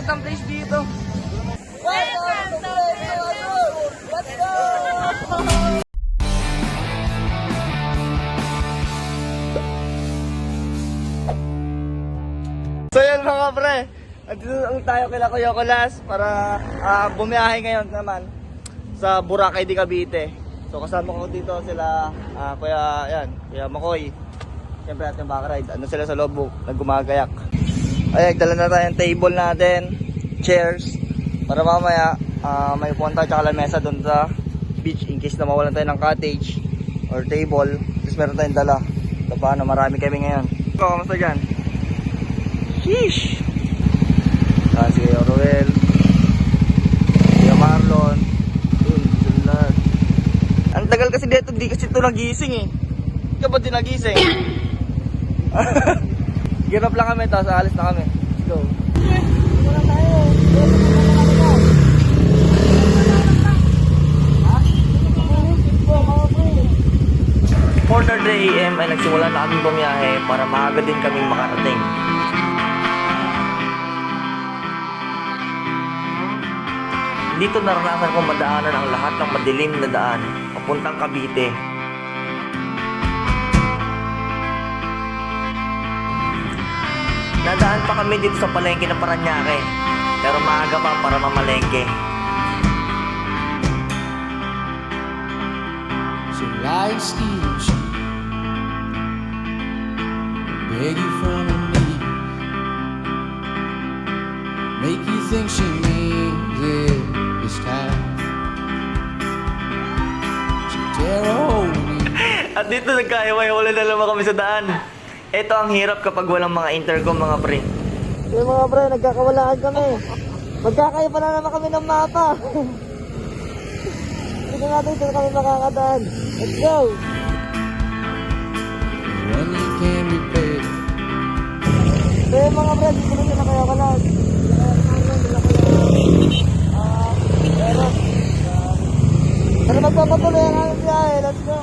nila magandang place dito. Welcome to Let's go! So yun mga pre, andito lang tayo kila Kuya Kulas para ah, bumiyahe ngayon naman sa Boracay di Cavite. So kasama ko dito sila ah, Kuya, yan, Kuya Makoy. Siyempre natin bakaride. Ano sila sa loob, naggumagayak. Ay, dala na tayo yung table natin, chairs, para mamaya ah, may upuan tayo tsaka lamesa doon sa beach in case na mawalan tayo ng cottage or table. Tapos meron tayong dala. So paano, marami kami ngayon. So, kamusta dyan? Sheesh! Ah, si Kuya Roel. Kuya Marlon. Yun, sunod. Ang tagal kasi dito, di kasi ito nagising eh. Ikaw ba din nagising? Girap lang kami, tapos alis na kami. Let's go. Quarter day AM ay nagsimula na kaming bumiyahe para maaga din kaming makarating. Dito naranasan kong madaanan ang lahat ng madilim na daan papuntang Cavite. Nadaan pa kami dito sa palengke ng Paranaque, pero maaga pa para mamalengke. So steel sheet Beg you from her knee Make you think she means it this time She tear a hole in you At dito nagkahiwa-hiwala na naman kami sa daan. Ito ang hirap kapag walang mga intercom mga pre. Yung mga pre, nagkakawalaan kami. Magkakayo pa na naman kami ng mapa. Hindi natin dito kami makakadaan. Let's go! Yung mga pre, dito na sila kaya kalag. Pero, pero magpapatuloy ang aming biyahe. Let's go!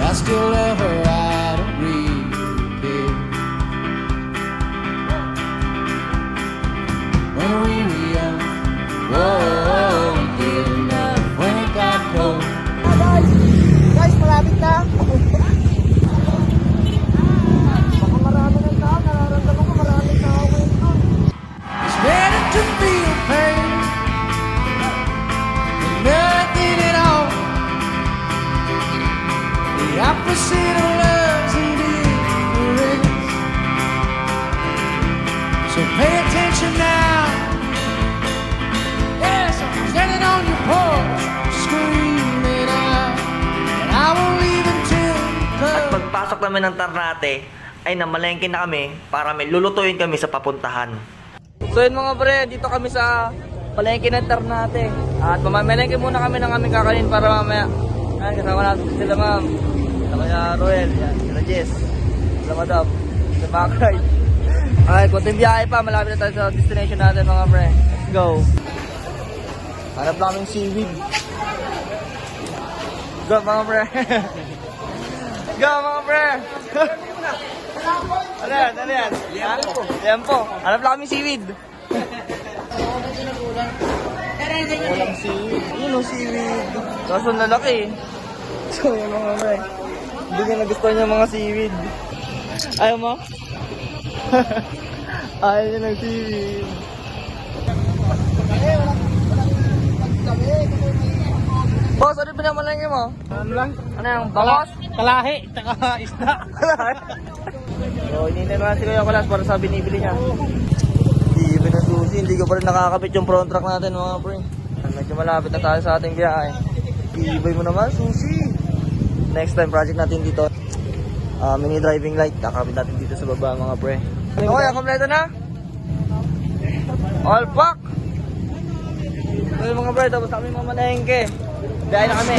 I still love her, wee wee oh. Pagpasok namin ng Ternate, ay namalengke na kami para may lulutuin kami sa papuntahan. So yun mga pre, dito kami sa palengke ng Ternate. At mamamalengke muna kami ng aming kakanin para mamaya. Ayan, kasama natin sila ma'am. Sila kaya Roel, yan, sila Jess, sila Madam, sila Bakay. Ay, konting biyahe pa, malapit na tayo sa destination natin mga pre. Let's go. Hanap lang kaming seaweed. Go mga pre. Go mga pre! ano yan? Ano yan? Liempo. Liempo. Hanap lang kami seaweed. Walang seaweed. Yun o seaweed. Kaso lalaki. So yun mga pre. Hindi ko nagustuhan yung mga seaweed. Ayaw mo? Ayaw niya ng seaweed. Boss, ano pinamalangin mo? Ano lang? Ano yung bangos? Kalahi, tsaka isda. so, hinihintay na si Kuya Kalas para sa binibili niya. Hindi na susi, hindi ko pa rin nakakapit yung front track natin mga pre. Medyo malapit na tayo sa ating biyahe. Ibay mo naman, susi. Next time project natin dito. ah mini driving light, kakapit natin dito sa baba mga pre. Okay, kompleto na? All pack! So mga pre, tapos kami mamalengke. Biyahe na kami.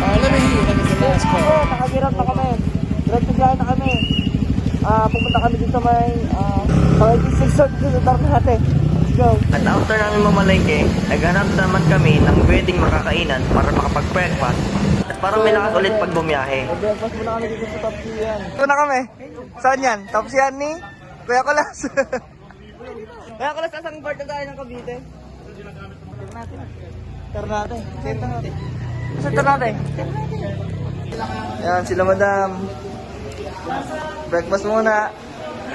Uh, let me hear last call. Oo, nakagirap na kami. Diretso biyahe na kami. Ah, pupunta kami dito may ah, sa may Dixon sa natin. Let's go. At after namin mamalengke, naghanap naman kami ng pwedeng makakainan para makapag-breakfast at para may lakas ulit pag bumiyahe. Breakfast muna kami dito sa Top Sian. Ito na kami. Saan yan? Top Sian ni Kuya Kulas. Kaya ko lang sa isang part na tayo ng Cavite. Tar natin. Tar natin. Tar natin. Saan tar natin? Yan, sila madam. Breakfast muna.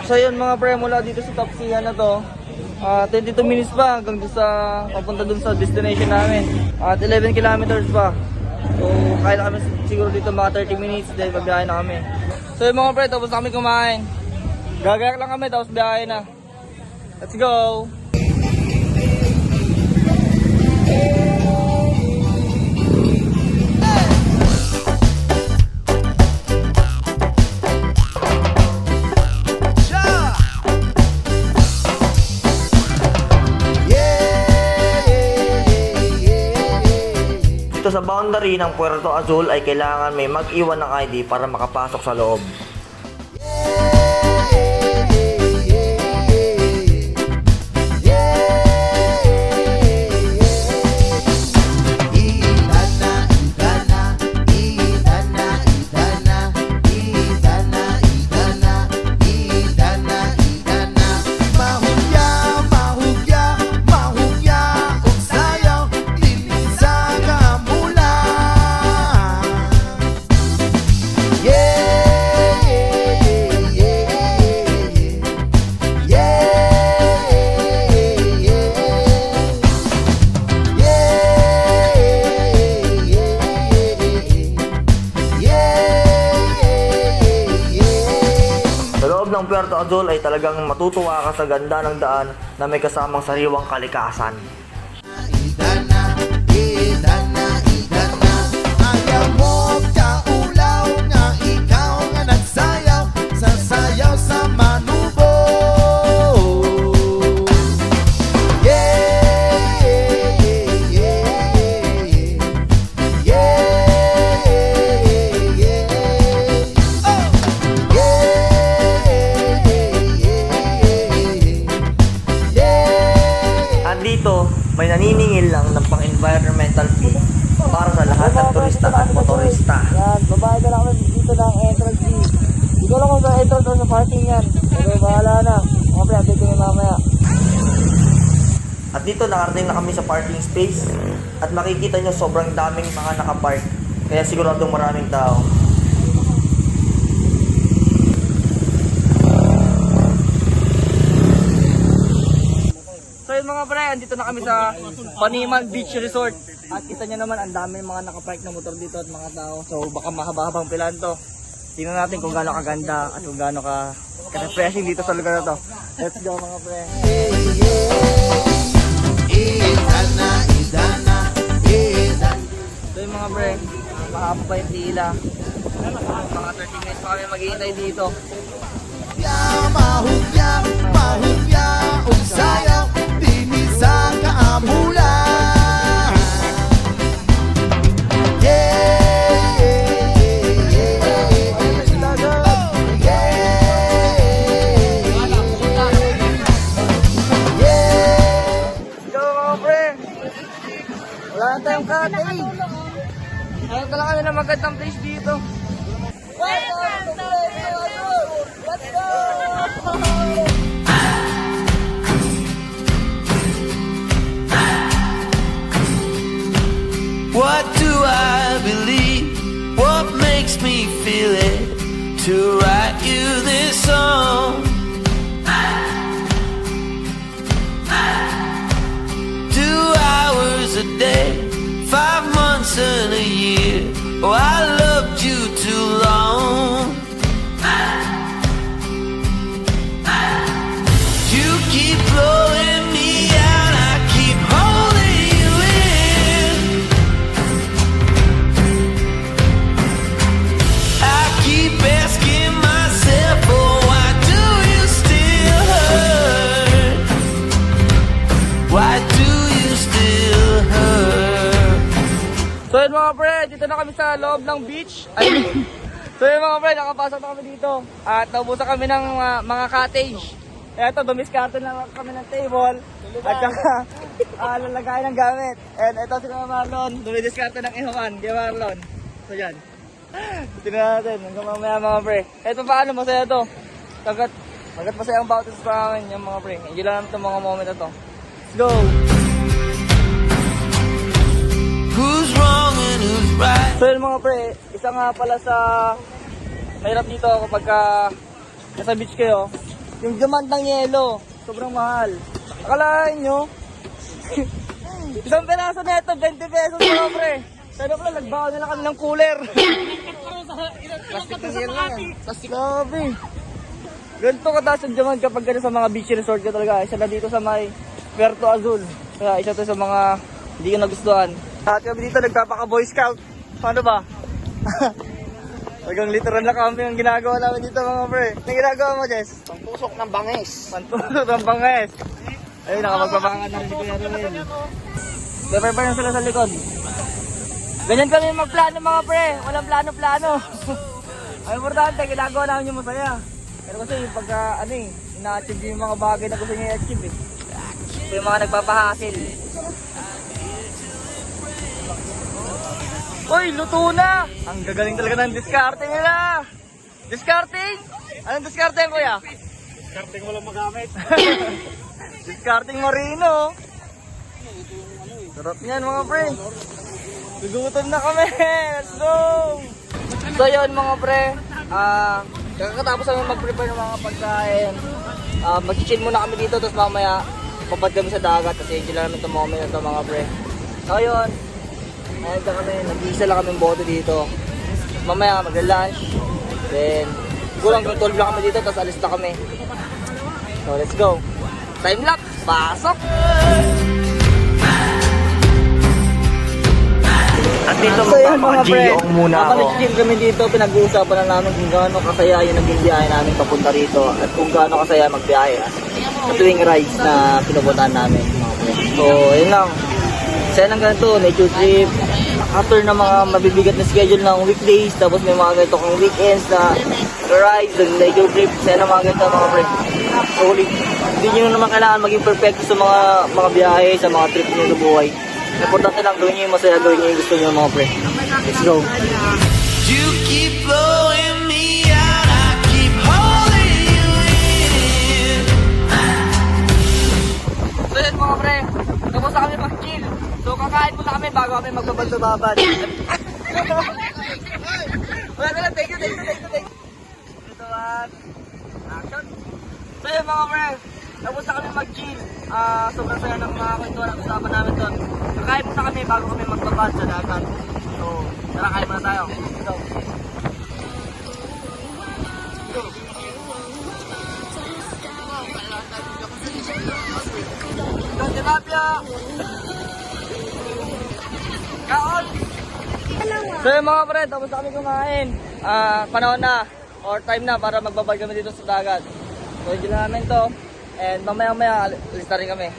So yun mga pre, mula dito sa Top Sea na to, ah 22 minutes pa hanggang sa, papunta dun sa destination namin. At 11 kilometers pa. So, kaya na kami siguro dito mga 30 minutes, then magbiyahe na kami. So yun mga pre, tapos kami kumain. Gagayak lang kami, tapos biyahe na. Let's go! Boundary ng Puerto Azul ay kailangan may mag-iwan ng ID para makapasok sa loob. Sa Puerto Azul ay talagang matutuwa ka sa ganda ng daan na may kasamang sariwang kalikasan. Ayaw mo kaulaw nga ikaw nga nagsayaw sa manubo space at makikita nyo sobrang daming mga nakapark. Kaya siguradong maraming tao. So yun mga pre, andito na kami sa Paniman Beach Resort. At kita nyo naman, ang dami mga nakapark na motor dito at mga tao. So baka mahaba-habang pilan to. Tingnan natin kung gaano kaganda at kung gaano ka ka-refreshing dito sa lugar na to. Let's go mga pre. Idana, idana So yun mga pre, mahaba pa yung tila. Mga 30 minutes pa kami maghihintay dito. Mahugya, mahugya, ug sayaw kami sa loob ng beach. Ay, so yun mga pre, nakapasok na kami dito. At naubusan kami ng mga, mga cottage. Ito, dumiskarte na kami ng table. At saka, ah, lalagay ng gamit. And ito si Marlon, dumidiskarte ng ihawan. Kuya Marlon. So yan. Tingnan natin, hanggang mamaya mga pre. Ito paano, masaya to. Sagat, Magat masayang bawat isa sa amin yung mga pre. Enjoy lang itong mga moment na to. Let's go! Who's wrong? So yun mga pre, isa nga pala sa mahirap dito kapag ka nasa beach kayo, yung diamond ng yelo, sobrang mahal. Akalain nyo, isang peraso na ito, 20 pesos mga pre. Sana pala, nagbawa nila kami ng cooler. Plastic ng yelo yan. Plastic. Grabe. Ganito kataas yung diamond kapag ganun sa mga beach resort ka talaga. Isa na dito sa may Puerto Azul. Kaya isa to sa mga hindi ko nagustuhan. At kami dito nagpapaka Boy Scout. Paano ba? Talagang literal na kami ang ginagawa namin dito mga pre. Anong ginagawa mo, Jess? Tusok ng bangis. Pantulot ang banges. Ayun, nakapagpapangan na rin si Kuya Ruel. Pepper pa sila sa likod. Ganyan kami magplano mga pre. Walang plano-plano. ang importante, ginagawa namin yung masaya. Pero kasi yung pagka, ano eh, ina-achieve yung mga bagay na gusto niya i-achieve eh. Ito yung mga nagpapahasil. Uy, luto na! Ang gagaling talaga ng diskarte nila! Discarding? Anong discarding kuya? Karting walang magamit. Discarding marino. Sarap niyan mga pre. Gugutom na kami. Let's go! So yun mga pre. Ah, kakatapos namin mag-prepare ng mga pagkain. Ah, mag-chill muna kami dito tapos mamaya papad kami sa dagat kasi enjoy lang namin itong moment na ito mga pre. So yun. Ayun ka kami. Nag-iisa lang kami boto dito. Mamaya mag-lunch. Then, kulang kami 12 lang kami dito tapos alis na kami. So let's go. Time lapse. Pasok! At dito So yun mga magpapag-GO muna ako. Kapag kami dito, pinag-uusapan na namin kung gaano kasaya yung naging biyahe namin papunta rito at kung gaano kasaya magbiyahe sa tuwing rides na pinupuntahan namin. So, yun lang. Saya ng ganito, nature trip. After na mga mabibigat na schedule ng weekdays, tapos may mga ganito kang weekends na rides, and nature trip. Saya ng mga ganito mga pre. So, ulit, hindi nyo naman kailangan maging perfecto sa mga mga biyahe, sa mga trip nyo sa buhay. Importante lang gawin nyo yung masaya, gawin nyo yung gusto nyo mga pre. Let's go. You keep blowing me out, I keep holding you in. So yun mga pre, tapos na kami mag-chill. So kakain muna kami bago kami magbabad sa babad. Wala na lang, thank you, thank you, thank you, thank you. Ito one, action. So yun mga pre, tapos na kami mag-chill. Ah, sobrang saya ng mga kwentuhan at usapan namin doon. Kakain muna kami bago kami magbabad sa dagat. So, tara kain muna tayo. Let's go. Tilapia! Kaon! So yun mga pre, tapos kami kumain. Ah, panahon na or time na para magbabay kami dito sa dagat. So na namin to. And mamaya maya alis na rin kami.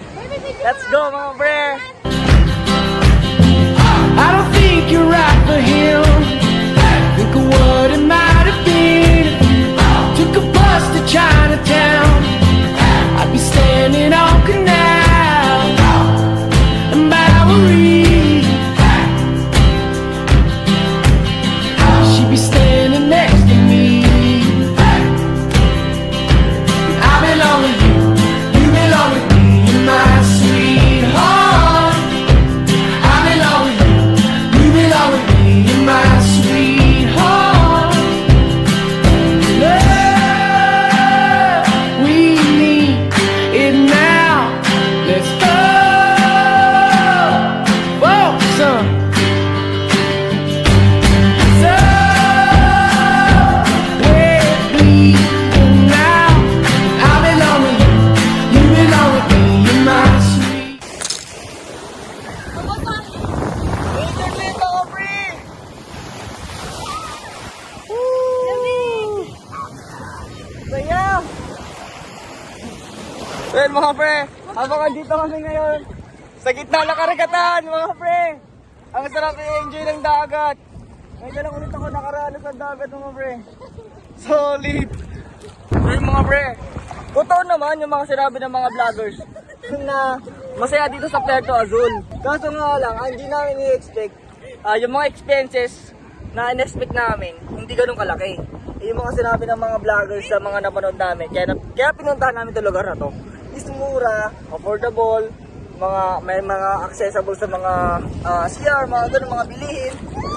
Let's go mga pre! I don't think you're right for him. Think of what it might have been took a bus to Chinatown. I'd be standing on Well mga pre, habang andito kami ngayon, sa gitna ng karagatan mga pre, ang sarap i-enjoy ng dagat. Ngayon lang ulit ako nakaranas sa dagat mga pre. Solid! Well mga pre, totoo naman yung mga sinabi ng mga vloggers na masaya dito sa Puerto Azul. Kaso nga lang, ang hindi namin i-expect, ah, yung mga expenses na in-expect namin, hindi ganun kalaki. yung mga sinabi ng mga vloggers sa mga napanood namin. Kaya, na- kaya pinuntahan namin itong lugar na to. Is mura, affordable, mga may mga accessible sa mga ah, CR, mga ganun, mga bilihin.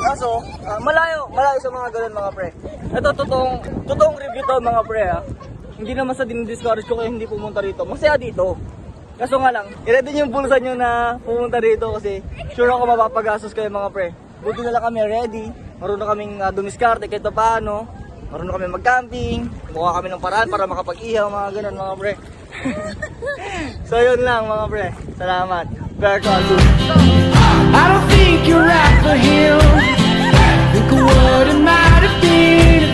Kaso, ah, malayo, malayo sa mga ganun mga pre. Ito, totoong, totoong review to mga pre ha. Hindi naman sa dinidiscourage ko kayo hindi pumunta rito. Masaya dito. Kaso nga lang, i-ready yung bulsa nyo na pumunta rito kasi sure ako mapapagastos kayo mga pre. Buti na lang kami ready. Marunong kaming uh, dumiskarte kahit pa paano. Marunong kami mag-camping. Mukha kami ng paraan para makapag-ihaw mga ganun mga pre. so yun lang mga pre. Salamat. Bear Kazu. I don't think you're right for him. Think of what it might have been.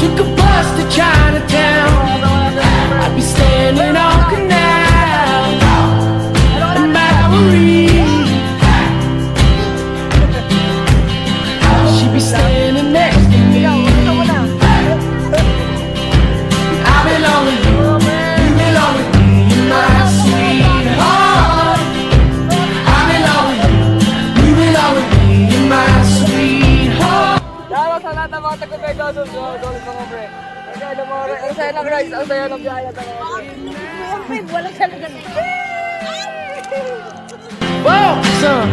Took a bus to Chinatown. I'd be standing on Canal Rides. Ang saya ng biyaya sa mga pre. Whoa, son.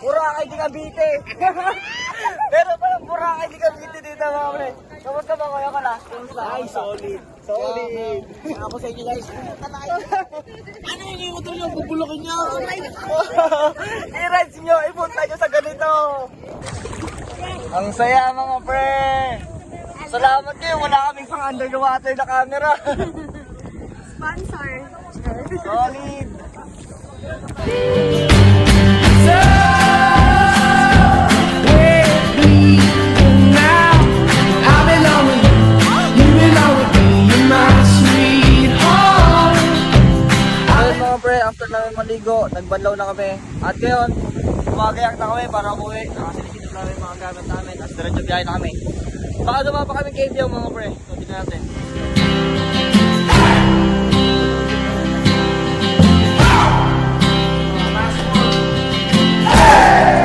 Boracay di Cavite. Pero palang Boracay di Cavite dito mga pre. Kamusta ba kayo ka last? Kamusta? Ay, solid. Solid. Ako sa inyo guys. ano yung imotor nyo? Bubulukin nyo. I-rides nyo. Ipunta nyo sa ganito. Ang saya mga pre. Salamat kayo. Wala kaming pang underwater na camera. Sponsor. solid. Ayun nagbanlaw na kami. At ngayon, umagayak na kami para umuwi. Nakasilisin na namin mga gamit namin. Tapos diretso biyahe na kami. Baka dumama pa kami kay Biyaw mga pre. Kunti na natin. Hey!